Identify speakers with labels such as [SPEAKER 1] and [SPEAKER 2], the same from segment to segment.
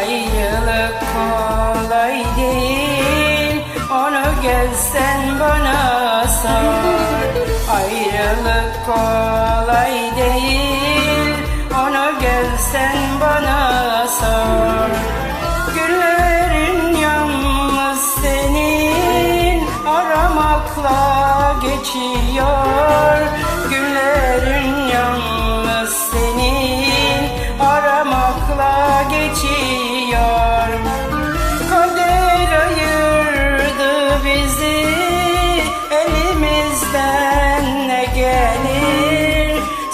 [SPEAKER 1] Ayrılık kolay değil. Onu gelsen bana sor. Ayrılık kolay değil. Onu gelsen bana sor. Günlerin yalnız senin. Aramakla geçiyor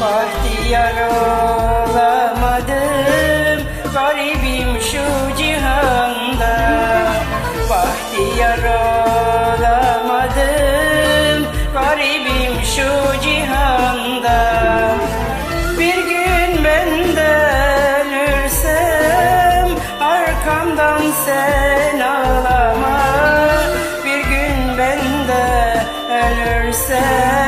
[SPEAKER 1] Bahtiyar olamadım. Garibim şu cihanda. Bahtiyar olamadım. Garibim şu cihanda. Bir gün ben de ölürsem Arkamdan sen ağlama. Bir gün ben de ölürsem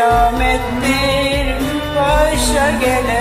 [SPEAKER 1] selamettir Başa gelen